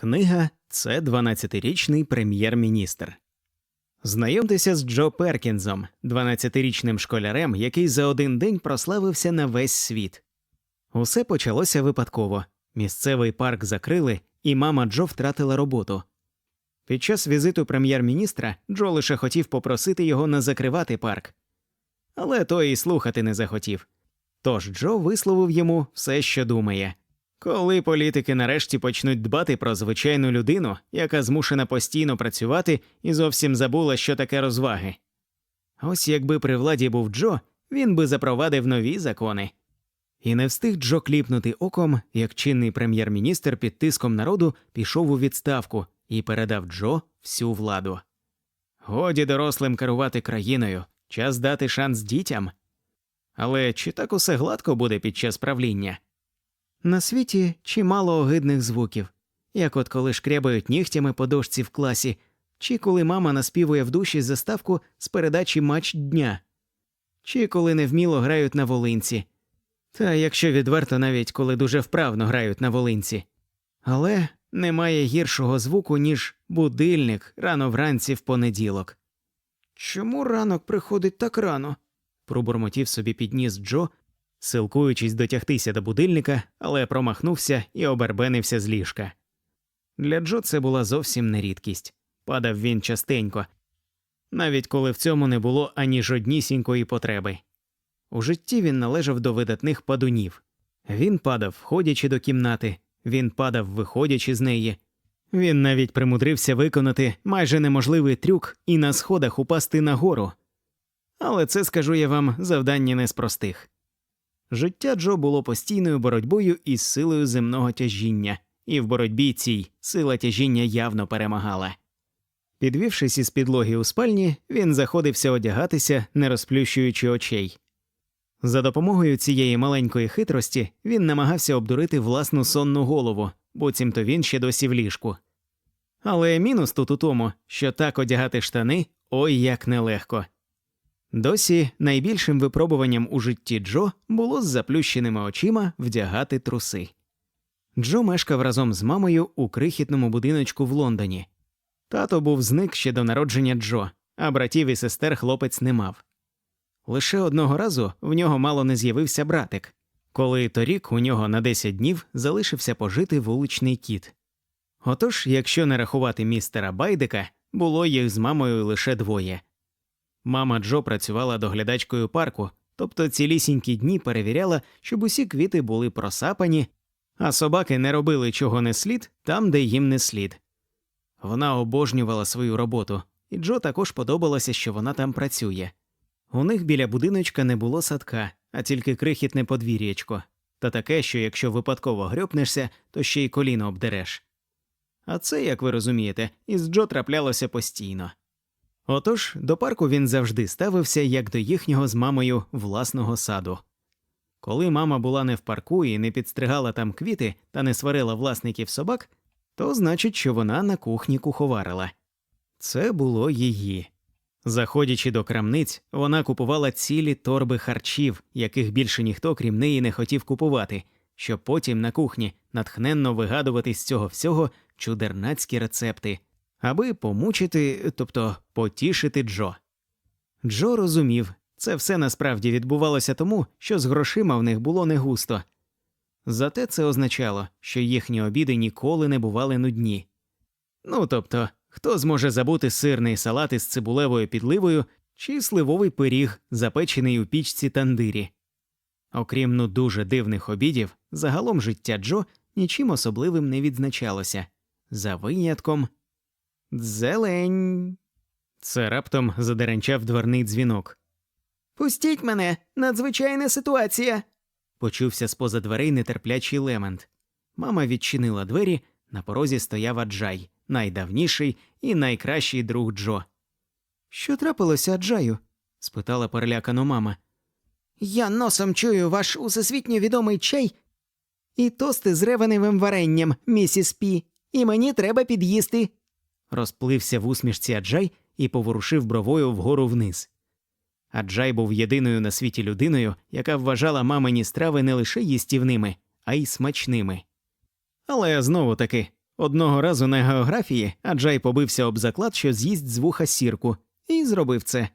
Книга це 12-річний прем'єр-міністр. Знайомтеся з Джо Перкінзом, 12-річним школярем, який за один день прославився на весь світ. Усе почалося випадково. Місцевий парк закрили, і мама Джо втратила роботу. Під час візиту прем'єр-міністра Джо лише хотів попросити його не закривати парк. Але той і слухати не захотів. Тож Джо висловив йому все, що думає. Коли політики нарешті почнуть дбати про звичайну людину, яка змушена постійно працювати і зовсім забула, що таке розваги. Ось якби при владі був Джо, він би запровадив нові закони. І не встиг Джо кліпнути оком, як чинний прем'єр-міністр під тиском народу пішов у відставку і передав Джо всю владу. Годі дорослим керувати країною, час дати шанс дітям. Але чи так усе гладко буде під час правління? На світі чимало огидних звуків, як от коли шкрябають нігтями по дошці в класі, чи коли мама наспівує в душі заставку з передачі матч дня, чи коли невміло грають на волинці, та якщо відверто, навіть коли дуже вправно грають на волинці. Але немає гіршого звуку, ніж будильник рано вранці в понеділок. Чому ранок приходить так рано? пробурмотів собі підніс Джо, силкуючись дотягтися до будильника, але промахнувся і обербенився з ліжка. Для Джо це була зовсім не рідкість. Падав він частенько, навіть коли в цьому не було ані жоднісінької потреби. У житті він належав до видатних падунів. Він падав, входячи до кімнати, він падав, виходячи з неї. Він навіть примудрився виконати майже неможливий трюк і на сходах упасти нагору. Але це, скажу я вам, завдання не з простих. Життя Джо було постійною боротьбою із силою земного тяжіння, і в боротьбі цій сила тяжіння явно перемагала. Підвівшись із підлоги у спальні, він заходився одягатися, не розплющуючи очей. За допомогою цієї маленької хитрості він намагався обдурити власну сонну голову, буцімто він ще досі в ліжку. Але мінус тут у тому, що так одягати штани ой як нелегко. Досі найбільшим випробуванням у житті Джо було з заплющеними очима вдягати труси. Джо мешкав разом з мамою у крихітному будиночку в Лондоні. Тато був зник ще до народження Джо, а братів і сестер хлопець не мав. Лише одного разу в нього мало не з'явився братик, коли торік у нього на 10 днів залишився пожити вуличний кіт. Отож, якщо не рахувати містера Байдика, було їх з мамою лише двоє. Мама Джо працювала доглядачкою парку, тобто цілісінькі дні перевіряла, щоб усі квіти були просапані, а собаки не робили чого не слід там, де їм не слід. Вона обожнювала свою роботу, і Джо також подобалося, що вона там працює. У них біля будиночка не було садка, а тільки крихітне подвір'ячко, та таке, що якщо випадково грьопнешся, то ще й коліно обдереш. А це, як ви розумієте, із Джо траплялося постійно. Отож, до парку він завжди ставився як до їхнього з мамою власного саду. Коли мама була не в парку і не підстригала там квіти та не сварила власників собак, то значить, що вона на кухні куховарила. Це було її. Заходячи до крамниць, вона купувала цілі торби харчів, яких більше ніхто крім неї не хотів купувати, щоб потім на кухні натхненно вигадувати з цього всього чудернацькі рецепти, аби помучити, тобто потішити Джо. Джо розумів, це все насправді відбувалося тому, що з грошима в них було не густо. Зате це означало, що їхні обіди ніколи не бували нудні. Ну тобто, хто зможе забути сирний салат із цибулевою підливою чи сливовий пиріг, запечений у пічці тандирі. Окрім ну дуже дивних обідів, загалом життя Джо нічим особливим не відзначалося за винятком Зелень. Це раптом задеренчав дверний дзвінок. Пустіть мене, надзвичайна ситуація. почувся з поза дверей нетерплячий лемент. Мама відчинила двері, на порозі стояв Аджай, найдавніший і найкращий друг Джо. Що трапилося, Аджаю? спитала перелякано мама. Я носом чую ваш усесвітньо відомий чай і тости з ревеневим варенням, місіс Пі, і мені треба під'їсти. Розплився в усмішці Аджай і поворушив бровою вгору вниз. Аджай був єдиною на світі людиною, яка вважала мамині страви не лише їстівними, а й смачними. Але знову таки, Одного разу на географії Аджай побився об заклад, що з'їсть з вуха сірку, і зробив це.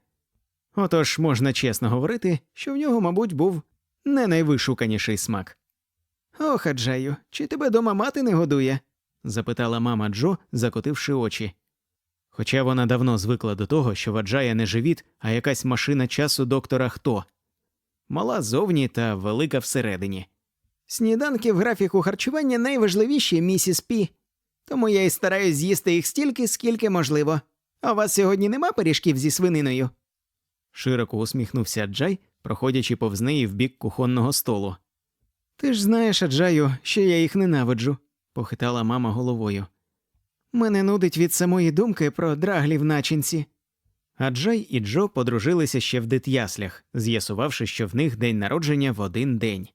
Отож можна чесно говорити, що в нього, мабуть, був не найвишуканіший смак. Ох, Аджаю, чи тебе дома мати не годує? Запитала мама Джо, закотивши очі. Хоча вона давно звикла до того, що в не живіт, а якась машина часу доктора хто. Мала зовні та велика всередині. Сніданки в графіку харчування найважливіші, місіс Пі. Тому я і стараюсь з'їсти їх стільки, скільки можливо. А у вас сьогодні нема пиріжків зі свининою? Широко усміхнувся Аджай, проходячи повз неї в бік кухонного столу. Ти ж знаєш, Аджаю, що я їх ненавиджу, похитала мама головою. Мене нудить від самої думки про драглі в начинці. Аджай і Джо подружилися ще в дитяслях, з'ясувавши, що в них день народження в один день.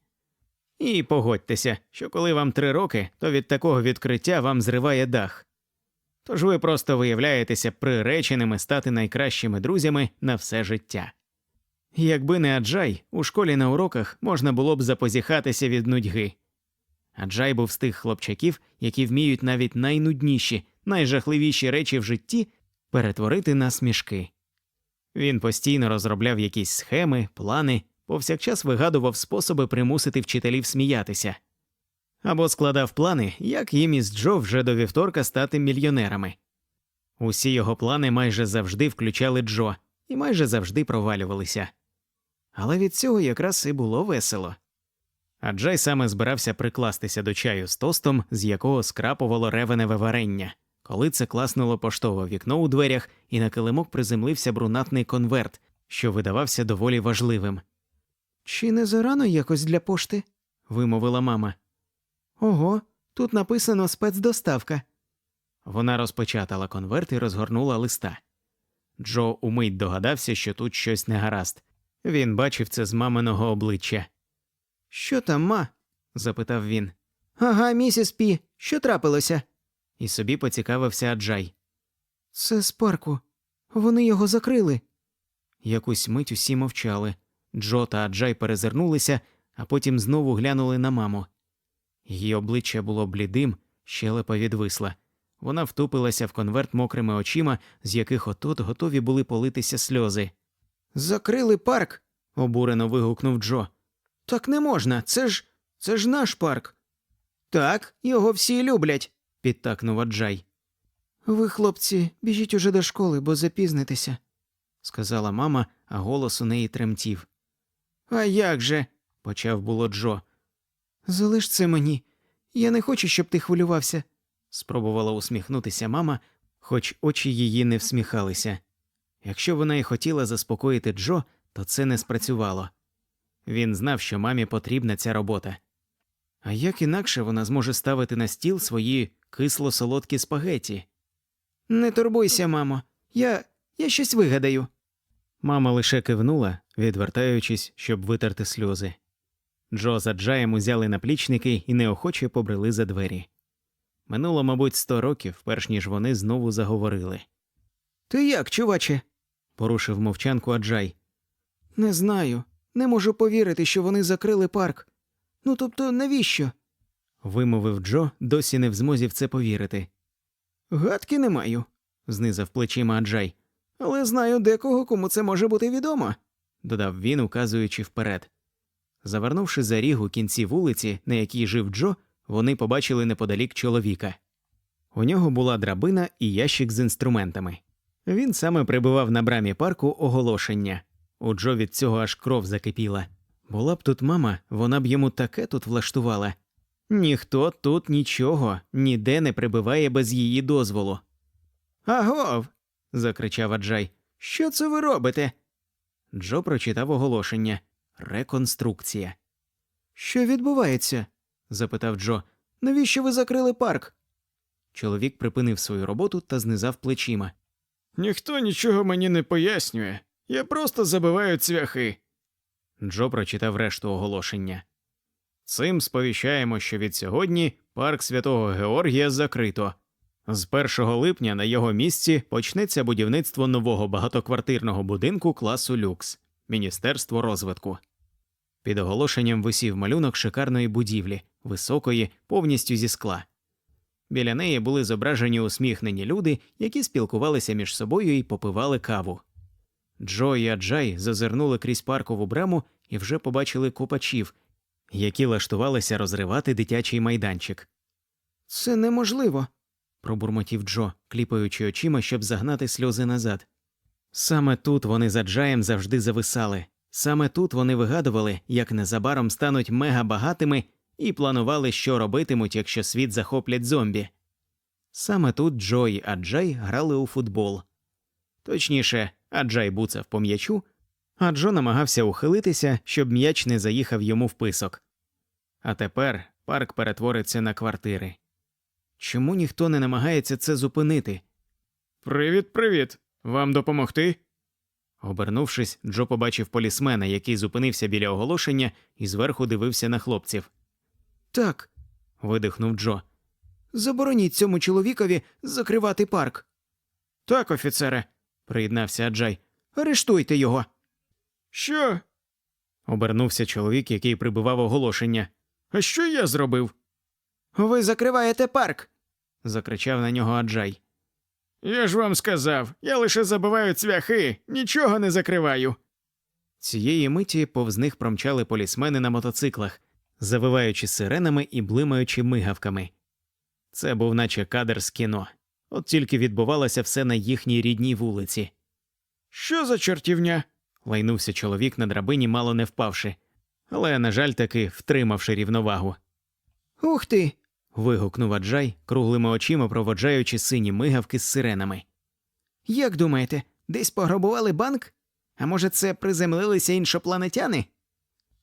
І погодьтеся, що коли вам три роки, то від такого відкриття вам зриває дах. Тож ви просто виявляєтеся приреченими стати найкращими друзями на все життя. Якби не Аджай, у школі на уроках можна було б запозіхатися від нудьги. Аджай був з тих хлопчаків, які вміють навіть найнудніші, найжахливіші речі в житті перетворити на смішки. Він постійно розробляв якісь схеми, плани, повсякчас вигадував способи примусити вчителів сміятися. Або складав плани, як їм із Джо вже до вівторка стати мільйонерами. Усі його плани майже завжди включали Джо і майже завжди провалювалися. Але від цього якраз і було весело. А Джай саме збирався прикластися до чаю з тостом, з якого скрапувало ревеневе варення, коли це класнуло поштове вікно у дверях, і на килимок приземлився брунатний конверт, що видавався доволі важливим. Чи не зарано якось для пошти? вимовила мама. Ого, тут написано спецдоставка. Вона розпечатала конверт і розгорнула листа. Джо умить догадався, що тут щось негаразд. Він бачив це з маминого обличчя. Що там, ма? запитав він. Ага, місіс Пі, що трапилося? І собі поцікавився Аджай. Це з парку. Вони його закрили. Якусь мить усі мовчали. Джо та Аджай перезирнулися, а потім знову глянули на маму. Її обличчя було блідим, щелепа відвисла. Вона втупилася в конверт мокрими очима, з яких отот готові були политися сльози. Закрили парк. обурено вигукнув Джо. Так не можна, це ж це ж наш парк. Так, його всі люблять, підтакнув Аджай. Ви, хлопці, біжіть уже до школи, бо запізнитеся, сказала мама, а голос у неї тремтів. А як же? почав було Джо. Залиш це мені. Я не хочу, щоб ти хвилювався, спробувала усміхнутися мама, хоч очі її не всміхалися. Якщо вона й хотіла заспокоїти Джо, то це не спрацювало. Він знав, що мамі потрібна ця робота. А як інакше вона зможе ставити на стіл свої кисло солодкі спагеті? Не турбуйся, мамо, я я щось вигадаю. Мама лише кивнула, відвертаючись, щоб витерти сльози. Джо за Джаєм узяли наплічники і неохоче побрели за двері. Минуло, мабуть, сто років, перш ніж вони знову заговорили. Ти як, чуваче? порушив мовчанку Аджай. Не знаю. Не можу повірити, що вони закрили парк. Ну тобто, навіщо? вимовив Джо, досі не в змозі в це повірити. Гадки не маю, знизав плечима Аджай. Але знаю декого, кому це може бути відомо, додав він, указуючи вперед. Завернувши за ріг у кінці вулиці, на якій жив Джо, вони побачили неподалік чоловіка. У нього була драбина і ящик з інструментами. Він саме прибивав на брамі парку оголошення. У Джо від цього аж кров закипіла. Була б тут мама, вона б йому таке тут влаштувала. Ніхто тут нічого, ніде не прибиває без її дозволу. Агов. закричав Аджай. Що це ви робите? Джо прочитав оголошення Реконструкція. Що відбувається? запитав Джо. Навіщо ви закрили парк? Чоловік припинив свою роботу та знизав плечима. Ніхто нічого мені не пояснює. Я просто забиваю цвяхи. Джо прочитав решту оголошення. Цим сповіщаємо, що від сьогодні парк святого Георгія закрито. З 1 липня на його місці почнеться будівництво нового багатоквартирного будинку класу люкс Міністерство розвитку. Під оголошенням висів малюнок шикарної будівлі, високої, повністю зі скла. Біля неї були зображені усміхнені люди, які спілкувалися між собою і попивали каву. Джо і Аджай зазирнули крізь паркову браму і вже побачили копачів, які лаштувалися розривати дитячий майданчик. Це неможливо, пробурмотів Джо, кліпаючи очима, щоб загнати сльози назад. Саме тут вони за Джаєм завжди зависали. Саме тут вони вигадували, як незабаром стануть мегабагатими і планували, що робитимуть, якщо світ захоплять зомбі. Саме тут Джо і Аджай грали у футбол. Точніше, Аджай буцав по м'ячу, а Джо намагався ухилитися, щоб м'яч не заїхав йому в писок. А тепер парк перетвориться на квартири. Чому ніхто не намагається це зупинити? Привіт, привіт. Вам допомогти? Обернувшись, Джо побачив полісмена, який зупинився біля оголошення і зверху дивився на хлопців. Так. видихнув Джо. Забороніть цьому чоловікові закривати парк. Так, офіцере, приєднався Аджай. Арештуйте його. Що? обернувся чоловік, який прибивав оголошення. А що я зробив? Ви закриваєте парк. закричав на нього Аджай. Я ж вам сказав, я лише забиваю цвяхи, нічого не закриваю. Цієї миті повз них промчали полісмени на мотоциклах, завиваючи сиренами і блимаючи мигавками. Це був наче кадр з кіно, от тільки відбувалося все на їхній рідній вулиці. Що за чортівня? лайнувся чоловік на драбині, мало не впавши, але, на жаль, таки втримавши рівновагу. Ух ти. вигукнув Аджай, круглими очима проводжаючи сині мигавки з сиренами. Як думаєте, десь пограбували банк? А може, це приземлилися іншопланетяни?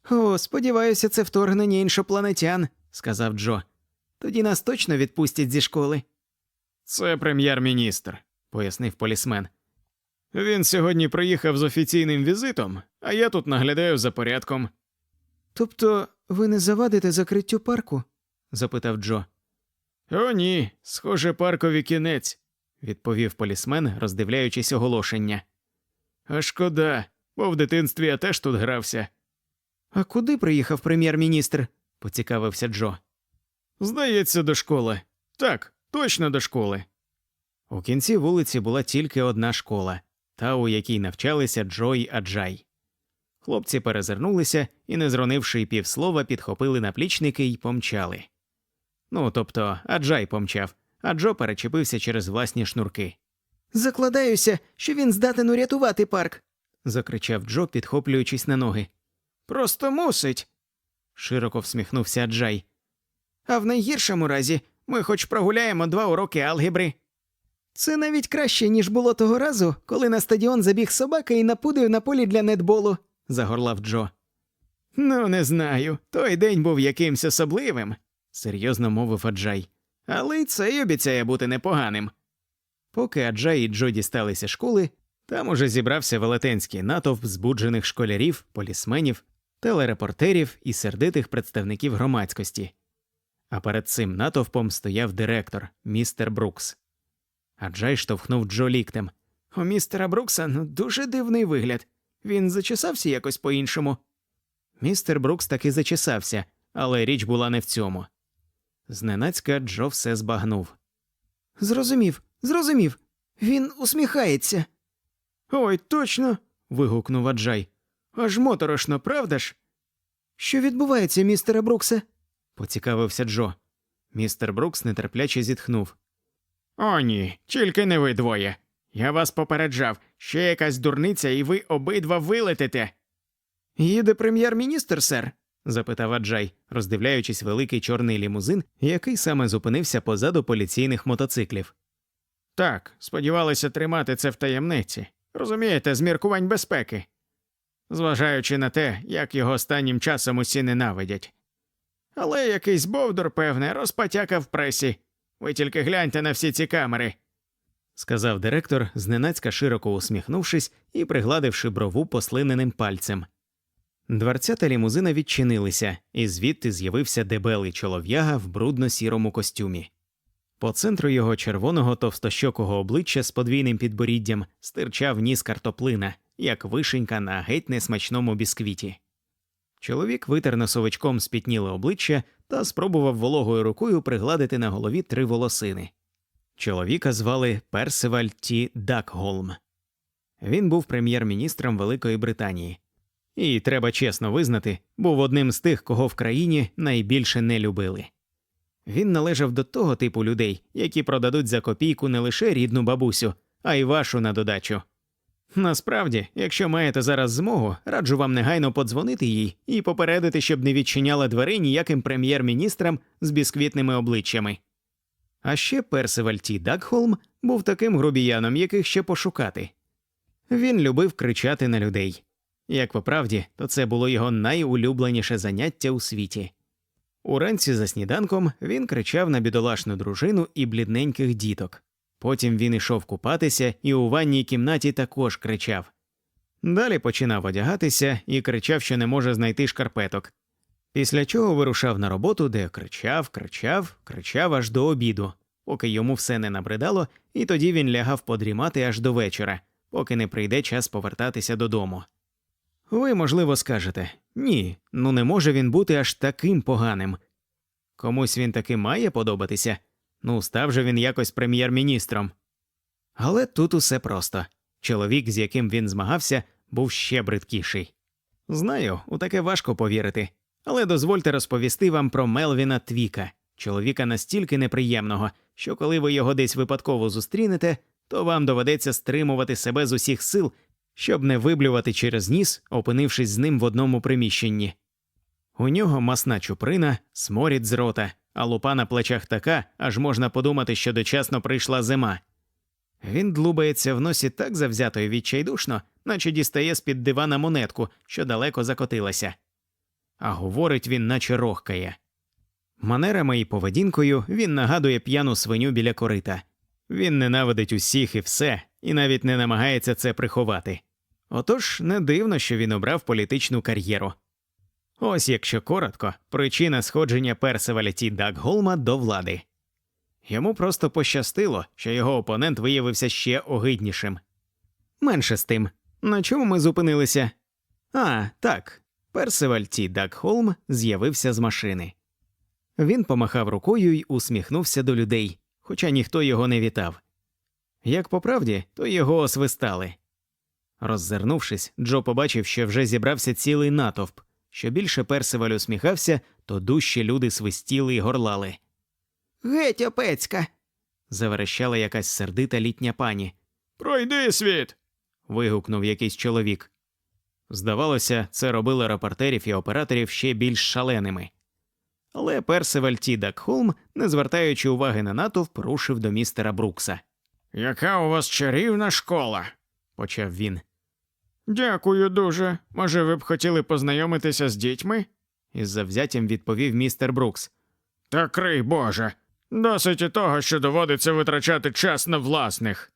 О, сподіваюся, це вторгнення іншопланетян, сказав Джо. Тоді нас точно відпустять зі школи. Це прем'єр-міністр, пояснив полісмен. Він сьогодні приїхав з офіційним візитом, а я тут наглядаю за порядком. Тобто ви не завадите закриттю парку? запитав Джо. О, ні, схоже, паркові кінець, відповів полісмен, роздивляючись оголошення. А шкода, бо в дитинстві я теж тут грався. А куди приїхав прем'єр-міністр? поцікавився Джо. Здається, до школи. Так, точно до школи. У кінці вулиці була тільки одна школа, та у якій навчалися Джо й Аджай. Хлопці перезирнулися і, не зронивши й півслова, підхопили наплічники й помчали. Ну, тобто, Аджай помчав, а Джо перечепився через власні шнурки. Закладаюся, що він здатен урятувати парк. закричав Джо, підхоплюючись на ноги. Просто мусить. широко всміхнувся Аджай. А в найгіршому разі ми хоч прогуляємо два уроки алгебри. Це навіть краще, ніж було того разу, коли на стадіон забіг собака і напудив на полі для нетболу, загорлав Джо. Ну, не знаю. Той день був якимсь особливим, серйозно мовив Аджай. Але й цей обіцяє бути непоганим. Поки Аджай і Джо дісталися школи, там уже зібрався велетенський натовп збуджених школярів, полісменів, телерепортерів і сердитих представників громадськості. А перед цим натовпом стояв директор, містер Брукс. Аджай штовхнув Джо ліктем. У містера Брукса ну, дуже дивний вигляд. Він зачесався якось по-іншому. Містер Брукс таки зачесався, але річ була не в цьому. Зненацька Джо все збагнув. Зрозумів, зрозумів. Він усміхається. Ой, точно. вигукнув Аджай. Аж моторошно, правда ж? Що відбувається, містере Бруксе? Поцікавився Джо. Містер Брукс нетерпляче зітхнув. О, ні, тільки не ви двоє. Я вас попереджав, ще якась дурниця, і ви обидва вилетите. Їде прем'єр-міністр, сер? запитав Аджай, роздивляючись великий чорний лімузин, який саме зупинився позаду поліційних мотоциклів. Так, сподівалися тримати це в таємниці. Розумієте, з міркувань безпеки. Зважаючи на те, як його останнім часом усі ненавидять. Але якийсь бовдур, певне, розпотякав пресі. Ви тільки гляньте на всі ці камери, сказав директор, зненацька широко усміхнувшись і пригладивши брову послиненим пальцем. Дверцята лімузина відчинилися, і звідти з'явився дебелий чолов'яга в брудно-сірому костюмі. По центру його червоного товстощокого обличчя з подвійним підборіддям стирчав ніс картоплина, як вишенька на геть несмачному бісквіті. Чоловік витер носовичком спітніле обличчя та спробував вологою рукою пригладити на голові три волосини. Чоловіка звали Персиваль Ті Дакголм. Він був прем'єр-міністром Великої Британії. І, треба чесно визнати, був одним з тих, кого в країні найбільше не любили. Він належав до того типу людей, які продадуть за копійку не лише рідну бабусю, а й вашу на додачу. Насправді, якщо маєте зараз змогу, раджу вам негайно подзвонити їй і попередити, щоб не відчиняла двері ніяким прем'єр-міністрам з бісквітними обличчями. А ще Персиваль Ті Дакхолм був таким грубіяном, яких ще пошукати. Він любив кричати на людей. Як по правді, то це було його найулюбленіше заняття у світі. Уранці за сніданком він кричав на бідолашну дружину і блідненьких діток. Потім він ішов купатися і у ванній кімнаті також кричав. Далі починав одягатися і кричав, що не може знайти шкарпеток. Після чого вирушав на роботу, де кричав, кричав, кричав аж до обіду, поки йому все не набридало, і тоді він лягав подрімати аж до вечора, поки не прийде час повертатися додому. Ви, можливо, скажете ні, ну не може він бути аж таким поганим. Комусь він таки має подобатися. Ну, став же він якось прем'єр-міністром. Але тут усе просто чоловік, з яким він змагався, був ще бридкіший. Знаю, у таке важко повірити, але дозвольте розповісти вам про Мелвіна Твіка, чоловіка настільки неприємного, що коли ви його десь випадково зустрінете, то вам доведеться стримувати себе з усіх сил, щоб не виблювати через ніс, опинившись з ним в одному приміщенні. У нього масна чуприна, сморід з рота, а лупа на плечах така, аж можна подумати, що дочасно прийшла зима. Він длубається в носі так завзято і відчайдушно, наче дістає з під дивана монетку, що далеко закотилася. А говорить він, наче рохкає. Манерами і поведінкою він нагадує п'яну свиню біля корита. Він ненавидить усіх і все, і навіть не намагається це приховати. Отож, не дивно, що він обрав політичну кар'єру. Ось якщо коротко, причина сходження Персиваля Ті Дакголма до влади. Йому просто пощастило, що його опонент виявився ще огиднішим. Менше з тим, на чому ми зупинилися? А, так, Персиваль Ті Дакхолм з'явився з машини. Він помахав рукою й усміхнувся до людей, хоча ніхто його не вітав. Як по правді, то його освистали. Роззирнувшись, Джо побачив, що вже зібрався цілий натовп. Що більше Персиваль усміхався, то дужче люди свистіли й горлали. Геть, опецька. заверещала якась сердита літня пані. Пройди світ. вигукнув якийсь чоловік. Здавалося, це робило репортерів і операторів ще більш шаленими. Але Персиваль Ті Дакхолм, не звертаючи уваги на натовп, рушив до містера Брукса. Яка у вас чарівна школа. Почав він. Дякую дуже. Може, ви б хотіли познайомитися з дітьми? Із завзяттям відповів містер Брукс. Та крий Боже. Досить і того, що доводиться витрачати час на власних.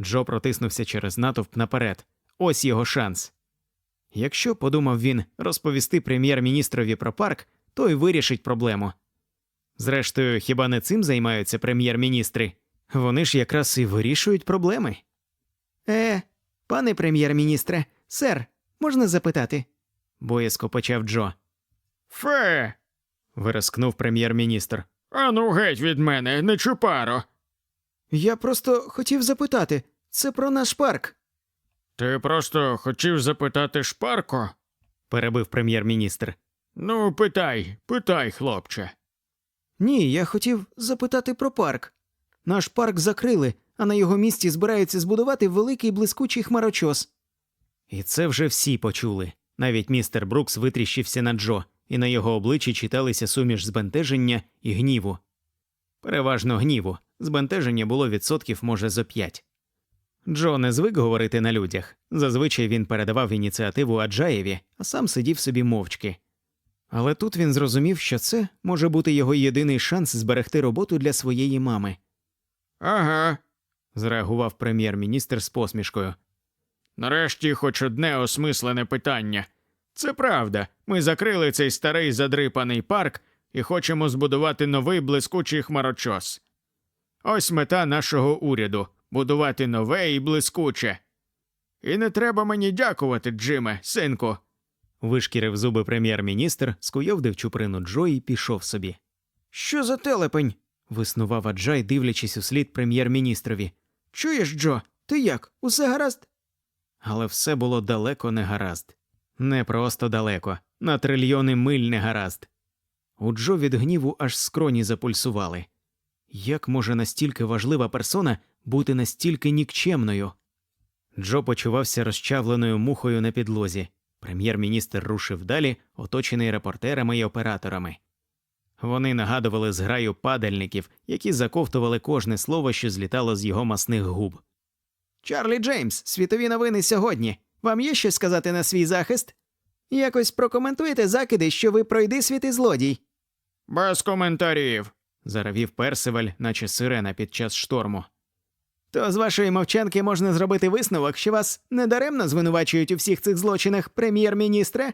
Джо протиснувся через натовп наперед. Ось його шанс. Якщо, подумав він, розповісти прем'єр-міністрові про парк, то й вирішить проблему. Зрештою, хіба не цим займаються прем'єр-міністри? Вони ж якраз і вирішують проблеми. Е, пане прем'єр-міністре, сер, можна запитати? боязко почав Джо. Фе. виразкнув прем'єр-міністр. Ану геть від мене, не чупаро. Я просто хотів запитати це про наш парк, Ти просто хотів запитати шпарко? перебив прем'єр-міністр. Ну, питай, питай, хлопче. Ні, я хотів запитати про парк. Наш парк закрили, а на його місці збираються збудувати великий блискучий хмарочос. І це вже всі почули. Навіть містер Брукс витріщився на Джо, і на його обличчі читалися суміш збентеження і гніву. Переважно гніву, збентеження було відсотків, може, зо п'ять. Джо не звик говорити на людях. Зазвичай він передавав ініціативу Аджаєві, а сам сидів собі мовчки. Але тут він зрозумів, що це може бути його єдиний шанс зберегти роботу для своєї мами. Ага. Зреагував прем'єр-міністр з посмішкою. Нарешті хоч одне осмислене питання. Це правда, ми закрили цей старий задрипаний парк і хочемо збудувати новий блискучий хмарочос. Ось мета нашого уряду будувати нове і блискуче. І не треба мені дякувати, Джиме, синку. Вишкірив зуби прем'єр-міністр, скуйовдив чуприну Джо і пішов собі. Що за телепень? виснував Аджай, дивлячись у слід прем'єр-міністрові. Чуєш, Джо, ти як? Усе гаразд? Але все було далеко не гаразд. Не просто далеко, на трильйони миль не гаразд. У Джо від гніву аж скроні запульсували. Як може настільки важлива персона бути настільки нікчемною? Джо почувався розчавленою мухою на підлозі. Прем'єр-міністр рушив далі, оточений репортерами і операторами. Вони нагадували зграю падальників, які заковтували кожне слово, що злітало з його масних губ. Чарлі Джеймс, світові новини сьогодні. Вам є щось сказати на свій захист? Якось прокоментуйте закиди, що ви пройди світи злодій. Без коментарів. заравів Персиваль, наче сирена під час шторму. То з вашої мовчанки можна зробити висновок, що вас недаремно звинувачують у всіх цих злочинах, прем'єр-міністре?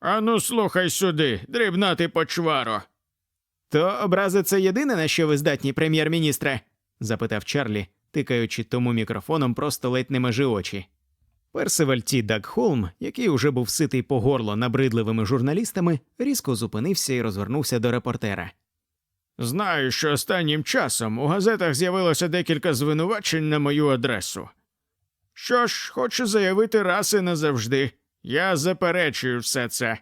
Ану, слухай сюди, дрібна ти почваро. То образи це єдине, на що ви здатні, прем'єр-міністре? запитав Чарлі, тикаючи тому мікрофоном просто ледь не межи очі. Персиваль Ті Дакхолм, який уже був ситий по горло набридливими журналістами, різко зупинився і розвернувся до репортера. Знаю, що останнім часом у газетах з'явилося декілька звинувачень на мою адресу. Що ж, хочу заявити раз і назавжди. Я заперечую все це.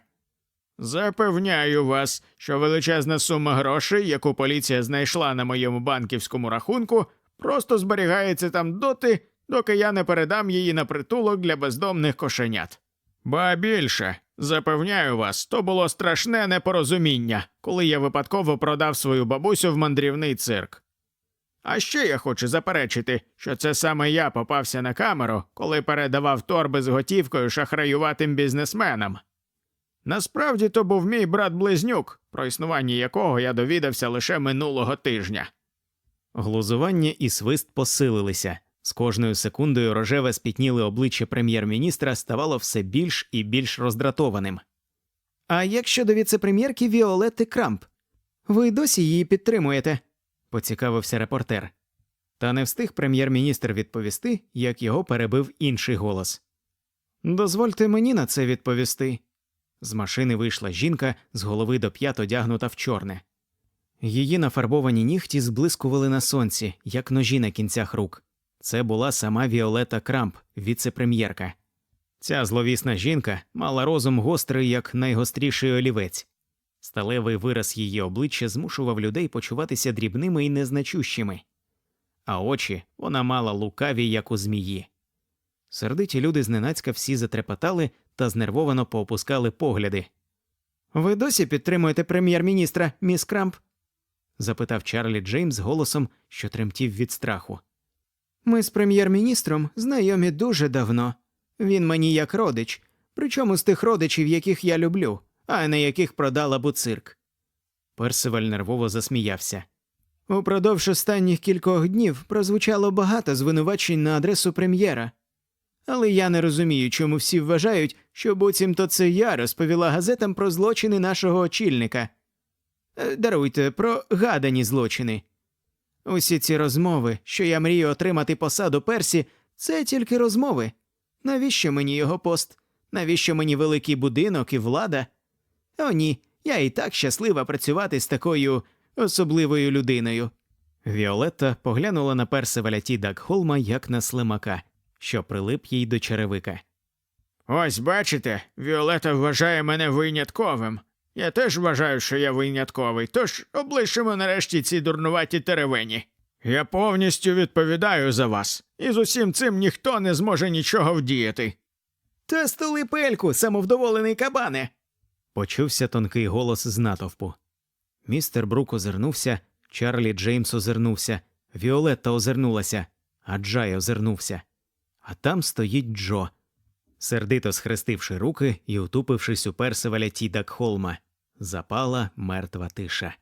Запевняю вас, що величезна сума грошей, яку поліція знайшла на моєму банківському рахунку, просто зберігається там доти, доки я не передам її на притулок для бездомних кошенят. Ба більше, запевняю вас, то було страшне непорозуміння, коли я випадково продав свою бабусю в мандрівний цирк. А ще я хочу заперечити, що це саме я попався на камеру, коли передавав торби з готівкою шахраюватим бізнесменам. Насправді то був мій брат-близнюк, про існування якого я довідався лише минулого тижня. Глузування і свист посилилися. З кожною секундою рожеве спітніле обличчя прем'єр-міністра ставало все більш і більш роздратованим. А як щодо віце-прем'єрки Віолетти Крамп? Ви досі її підтримуєте? поцікавився репортер. Та не встиг прем'єр-міністр відповісти, як його перебив інший голос. Дозвольте мені на це відповісти. З машини вийшла жінка з голови до п'ят одягнута в чорне. Її нафарбовані нігті зблискували на сонці, як ножі на кінцях рук. Це була сама Віолета Крамп, віце-прем'єрка. Ця зловісна жінка мала розум гострий, як найгостріший олівець. Сталевий вираз її обличчя змушував людей почуватися дрібними і незначущими, а очі вона мала лукаві, як у змії. Сердиті люди зненацька всі затрепотали та знервовано поопускали погляди. Ви досі підтримуєте прем'єр-міністра, міс Крамп? запитав Чарлі Джеймс голосом, що тремтів від страху. Ми з прем'єр-міністром знайомі дуже давно. Він мені як родич, причому з тих родичів, яких я люблю, а не яких продала буцирк. Персиваль нервово засміявся. Упродовж останніх кількох днів прозвучало багато звинувачень на адресу прем'єра. Але я не розумію, чому всі вважають, що буцімто це я розповіла газетам про злочини нашого очільника. Е, Даруйте, про гадані злочини. Усі ці розмови, що я мрію отримати посаду Персі, це тільки розмови. Навіщо мені його пост? Навіщо мені великий будинок і влада? О, ні, я і так щаслива працювати з такою особливою людиною. Віолетта поглянула на Персиваля Ті Дакхолма як на слимака, що прилип їй до черевика. Ось бачите, Віолета вважає мене винятковим. Я теж вважаю, що я винятковий, тож облишимо нарешті ці дурнуваті теревені. Я повністю відповідаю за вас, і з усім цим ніхто не зможе нічого вдіяти. Та стули пельку, самовдоволений кабане. Почувся тонкий голос з натовпу. Містер Брук озирнувся, Чарлі Джеймс озирнувся, Віолетта озирнулася, а Джай озирнувся. А там стоїть Джо, сердито схрестивши руки і утупившись у персиваля Тідакхолма. Запала мертва тиша.